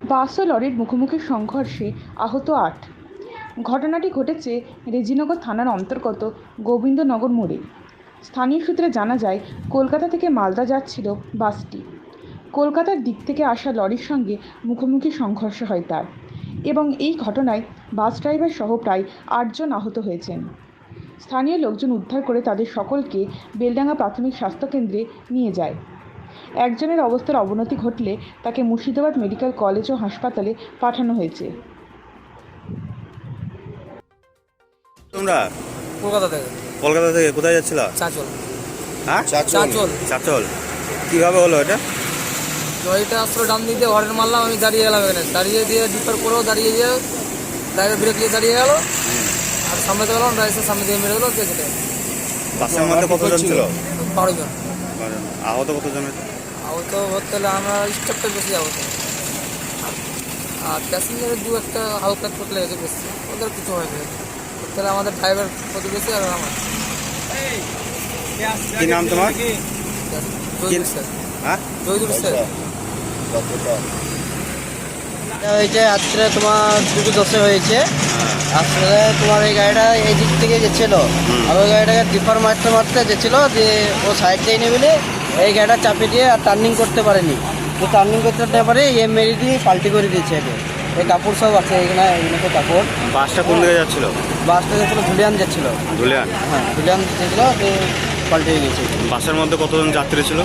বাস ও লরির মুখোমুখি সংঘর্ষে আহত আট। ঘটনাটি ঘটেছে রেজিনগর থানার অন্তর্গত গোবিন্দনগর মোড়ে। স্থানীয় সূত্রে জানা যায়, কলকাতা থেকে মালদা যাচ্ছিল বাসটি। কলকাতার দিক থেকে আসা লরির সঙ্গে মুখোমুখি সংঘর্ষ হয় তার এবং এই ঘটনায় বাস ড্রাইভার সহ প্রায় আটজন আহত হয়েছেন। স্থানীয় লোকজন উদ্ধার করে তাদের সকলকে বেলডাঙ্গা প্রাথমিক স্বাস্থ্যকেন্দ্রে নিয়ে যায়। একজনের অবস্থার অবনতি ঘটলে তাকে মুর্শিদাবাদ মেডিকেল কলেজ ও হাসপাতালে পাঠানো হয়েছে। তোমরা? কলকাতা থেকে। কলকাতা থেকে কোথায় যাচ্ছিল? চাঁচল। হ্যাঁ? চাঁচল। চাচল। কীভাবে হলো এটা? লরিটা আসলো ডান দিয়ে হরেন মারলাম আমি দাঁড়িয়ে গেলাম এখানে। দাঁড়িয়ে দিয়ে ডিপার করেও দাঁড়িয়ে দিয়ে ড্রাইভার ব্রেক দিয়ে দাঁড়িয়ে গেল। আর সামনে গেলাম ড্রাইভার সামনে দিয়ে মেরে দিল কে কেটে বাসের মধ্যে কতজন ছিল? বারো জন আহত কতজন আহত হতে হলে আমরা স্টাফটা বেশি আহত। আর প্যাসেঞ্জারের দু একটা হালকা চোট লেগেছে বেশি। ওদের কিছু হয়নি। তাহলে আমাদের ড্রাইভার কত বেশি আর আমার। কি নাম তোমার? জয়দুল স্যার। হ্যাঁ? জয়দুল স্যার। এটা হয়েছে রাত্রে তোমার দুটো দশে হয়েছে। আসলে তোমার এই গাড়িটা এই দিক থেকে গেছিল। আর ওই গাড়িটাকে ডিপার মারতে মারতে গেছিল যে ও সাইড দিয়ে নেবে বলে এই গাড়িটা চাপে দিয়ে আর টার্নিং করতে পারেনি। তো টার্নিং করতে না পারে এ মেরে দিয়ে পাল্টি করে দিয়েছে একে। এই কাপড় সব আছে এখানে এগুলো তো কাপড়। বাসটা কোন দিকে যাচ্ছিল? বাসটা যাচ্ছিল ধুলিয়ান যাচ্ছিল। ধুলিয়ান? হ্যাঁ ধুলিয়ান যাচ্ছিল পাল্টে গেছে। বাসের মধ্যে কতজন যাত্রী ছিল?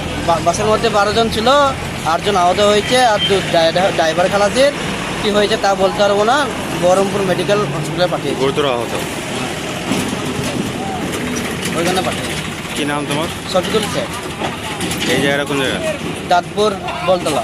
বাসের মধ্যে বারো জন ছিল। আটজন আহত হয়েছে আর দু ড্রাইভার- খালাসির। কি হয়েছে তা বলতে পারব না। বহরমপুর মেডিকেল হসপিটালে পাঠিয়ে গুরুতর আহত। ওইখানে পাঠিয়েছে। কি নাম তোমার? শফিকুল স্যার এই জায়গাটা কোন জায়গা? দাঁতপুর বলতলা।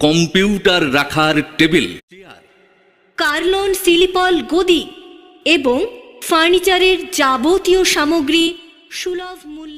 computer রাখার টেবিল। কার্লন সিলিপল গদি এবং ফার্নিচারের যাবতীয় সামগ্রী সুলভ মূল্যে